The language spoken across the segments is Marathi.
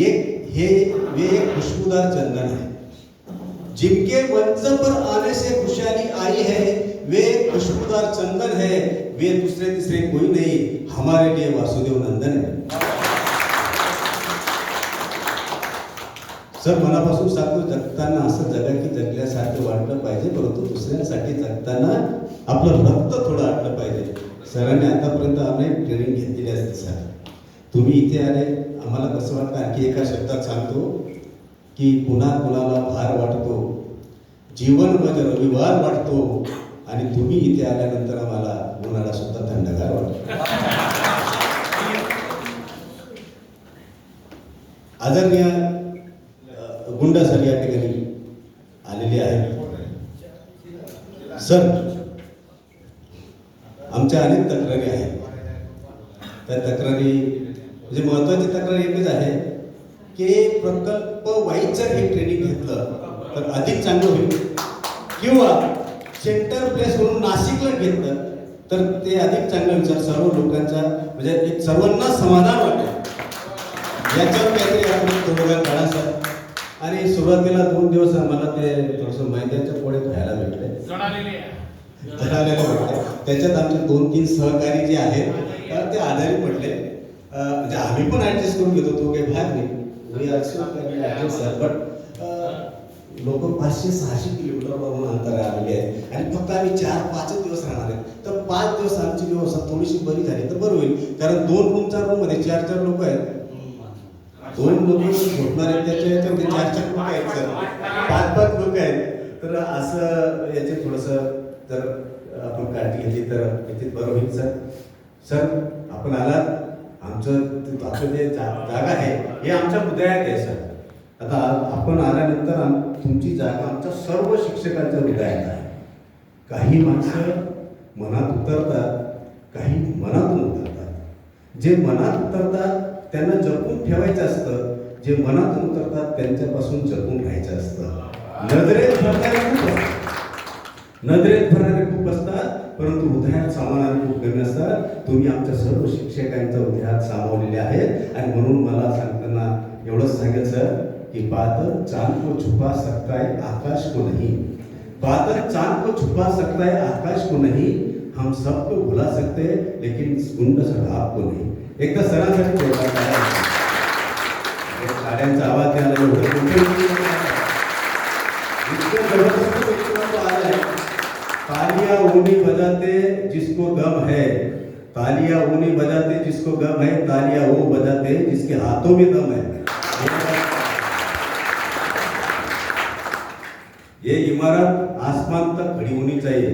एक हे वे खुशबूदार चंदन है। जिनके मंच पर आने से खुशहाली आई है, वे खुशबूदार चंदन है, वे दूसरे तीसरे कोई नहीं, हमारे लिए वासुदेव नंदन है। सर, मनापासून सांगतो जगताना असं जगा की जगल्यासारखं वाटलं पाहिजे, परंतु दुसऱ्यांसाठी जगताना आपलं रक्त थोडं आटलं पाहिजे. सरांनी आतापर्यंत अनेक ट्रेनिंग घेतलेली असते, सर. तुम्ही इथे आले आम्हाला कसं वाटतं? आणखी एका शब्दात सांगतो की पुन्हा कुणाला भार वाटतो? जीवन म्हणजे रविवार वाटतो आणि तुम्ही इथे आल्यानंतर आम्हाला उन्हाळा सुद्धा थंडगार वाटतो. आदरणीय अ, गुंडा सर या ठिकाणी आलेले आहेत. सर आमच्या अनेक तक्रारी आहेत. त्या तक्रारी म्हणजे महत्वाची तक्रार एकच आहे की प्रकल्प वाईचं हे ट्रेनिंग घेतलं तर अधिक चांगलं होईल. किंवा सेंटर प्लेस म्हणून नाशिकला घेतलं तर ते अधिक चांगलं विचार सर्व लोकांचा म्हणजे एक सर्वांना समाधान वाटेल. याच्यावर काहीतरी आपण तोडगा काढा सर. आणि सुरुवातीला दोन दिवस आम्हाला ते थोडंसं मैद्याच्या पोळे खायला भेटले. जळालेले त्याच्यात आमचे दोन तीन सहकारी जे आहेत ते आजारी पडले. म्हणजे आम्ही पण ऍडजस्ट करून घेतो तो काही भाग नाही. We also लोक पाचशे सहाशे किलोमीटर वरून अंतर आलेले आहेत. आणि फक्त आम्ही चार पाचच दिवस राहणार आहेत. तर पाच दिवस आमची व्यवस्था थोडीशी बरी झाली तर बरं होईल. कारण दोन रूमच्या रूममध्ये चार चार लोक आहेत. दोन लोक झोपणार आहेत त्याच्या याच्यामध्ये चार चार लोक आहेत सर. पाच पाच लोक आहेत. तर असं याचे थोडस जर आपण काळजी घेतली तर याचे बरं होईल सर. सर आपण आलात. आमचं आमचं जे जा- जागा आहे हे आमच्या हृदयात आहे सर. आता आपण आल्यानंतर आम- तुमची जागा आमच्या सर्व शिक्षकांच्या हृदयात आहे. काही माणसं मनात उतरतात काही मनातून उतरतात. जे मनात उतरतात त्यांना जपून ठेवायचं असतं. जे मनातून उतरतात त्यांच्यापासून जपून राहायचं असतं. नजरेत भरणारे खूप असतात. नजरेत भरणारे खूप असतात. परंतु हृदयात सामानाने खूप असतात तुम्ही आमच्या सर्व शिक्षकांच्या हृदयात सामावलेले आहेत. आणि म्हणून मला सांगताना एवढंच सांगायचं की बादल चांद को छुपा सकता है आकाश को नहीं. बादल चांद को छुपा सकता है आकाश को नहीं. हम सबको भुला सकते हैं लेकिन गुंड सर आपको नहीं. एकदा सरांसाठी साड्यांचा आवाज द्यायला एवढं ऊनी बजाते जिसको गम है तालियाँ ऊनी बजाते जिसको गम है तालियाँ वो बजाते जिसके हाथों में दम है। ये इमारत आसमान तक खड़ी होनी चाहिए।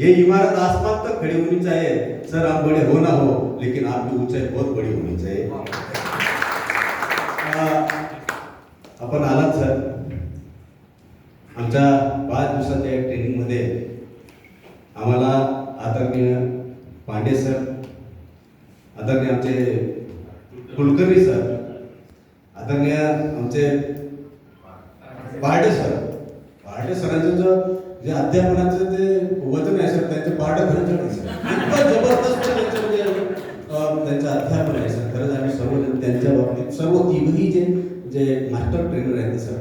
ये इमारत आसमान तक खड़ी होनी चाहिए। सर आप बड़े हो ना हो लेकिन आपकी ऊंचाई बहुत बड़ी होनी चाहिए। अपन आपण पांडे सर. आदरणीय आमचे कुलकर्णी सर. आदरणीय आमचे पहाटे सर. पहाटे सरांचं जो जे अध्यापनाचं ते वचन आहे सर त्यांचे पहाटे खरंच सर. इतकं जबरदस्त त्यांचं म्हणजे त्यांचं अध्यापन आहे सर. खरंच आम्ही सर्वजण त्यांच्या बाबतीत सर्व तिघही जे जे मास्टर ट्रेनर आहेत सर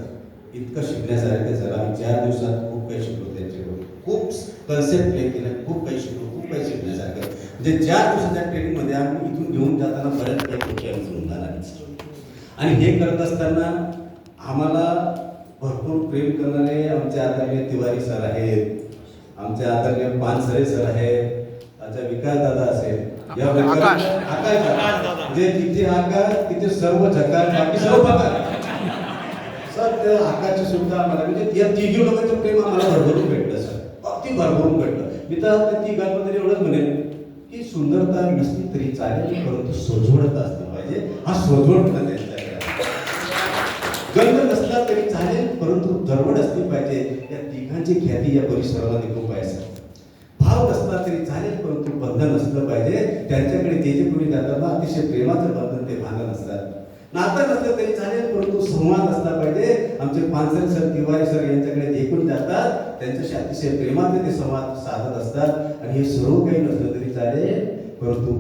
इतकं शिकण्यासारखं सर. आम्ही चार दिवसात खूप काही शिकलो त्यांच्याकडून खूप कन्सेप्ट प्ले केलं खूप काही शिकलो खूप काही शिकण्यासारखं म्हणजे चार दिवसाच्या ट्रेनिंगमध्ये आम्ही इथून घेऊन जाताना बऱ्याच काही गोष्टी आम्ही घेऊन जाणार आणि हे करत असताना आम्हाला भरपूर प्रेम करणारे आमचे आदरणीय तिवारी सर आहेत आमचे आदरणीय पानसरे सर आहेत आमचा विकास दादा असेल या आकाश. म्हणजे जिथे आकाश तिथे सर्व जगात बाकी सर्व प्रकार सर त्या आकाशचे सुद्धा आम्हाला म्हणजे या तिघी लोकांचं प्रेम आम्हाला भरभरून भेटलं सर. अगदी भरभरून भेटलं. मी तर त्या तिघांबद्दल एवढंच म्हणेन. सुंदरता नसली तरी चालेल परंतु सोजवडता असली पाहिजे. हा सोजवळपणा गंध नसला तरी चालेल परंतु दरवड असली पाहिजे. या तिघांची ख्याती या परिसरामध्ये खूप आहे सर भाव नसला तरी चालेल परंतु बंधन असलं पाहिजे. त्यांच्याकडे जे जे कोणी जाताना अतिशय प्रेमाचं बंधन ते भांग असतात. नातं नसलं तरी चालेल परंतु संवाद असला पाहिजे. आमचे पानसर सर तिवारी सर यांच्याकडे जे जातात त्यांच्याशी अतिशय प्रेमाचे ते संवाद साधत असतात. आणि हे सर्व काही नसलं तरी चालेल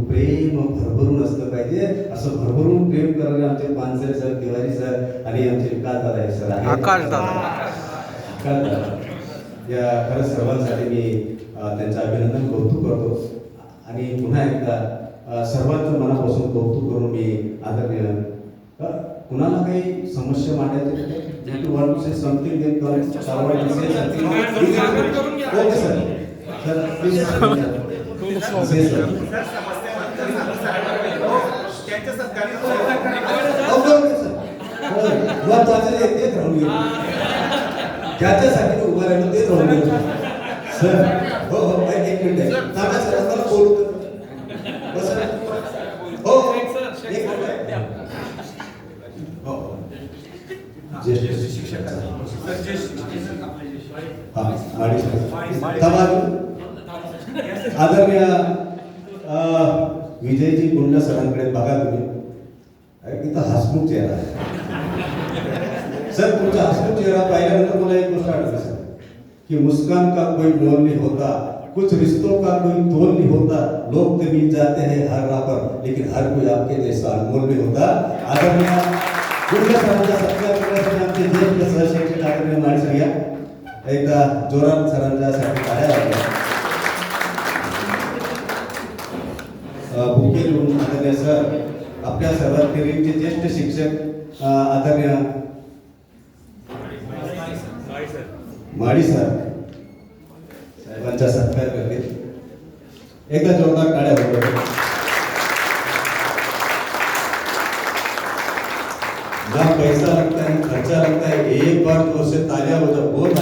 प्रेम भरभरून असलं पाहिजे असं भरभरून प्रेम करणारे आमचे पानसरे सर तिवारी सर आणि आमचे विकास दादा हे सर आहेत. आकाश दादा. आकाश दादा. या खरंच सर्वांसाठी मी त्यांचं अभिनंदन कौतुक करतो आणि पुन्हा एकदा सर्वांचं मनापासून कौतुक करून मी आदरणीय कुणाला काही समस्या मांडायची टू से समथिंग सर तेच राहून गेलं ज्याच्यासाठी उभा राहिलो तेच राहून गेलो सर हो हो एक मिनिट आहे सांगा सर मला बोलू हो एक आहे. हो हो. ज्येष्ठ शिक्षक हा माडी सर थांबा अजून. आदरणीय विजयजी गुंड सरांकडे बघा तुम्ही. अरे, तिथं हसमुख चेहरा सर तुमचा हसमुख चेहरा पाहिल्यानंतर मला एक गोष्ट आठवते सर. की मुस्कान का कोई मोल नहीं होता कुछ रिश्तों का कोई तोल नहीं होता लोग तो मिल जाते हैं हर राह पर लेकिन हर कोई आपके जैसा अनमोल नहीं होता। आदरणीय गुंडा सरांचा सत्कार करण्यासाठी आमचे ज्येष्ठ सहशिक्षक आदरणीय माडी सर या। एकदा जोरात सरांच्या साठी टाळ्या वाजवा. लिहून आदरणीय सर आपल्या सर्वात केरीचे ज्येष्ठ शिक्षक आदरणीय माडी सर. साहेबांचा सत्कार करतील. एकदा जोरदार काळ्या होतो ना पैसा लगता है खर्चा लगता है एक बार तो उससे तालियां बजा बहुत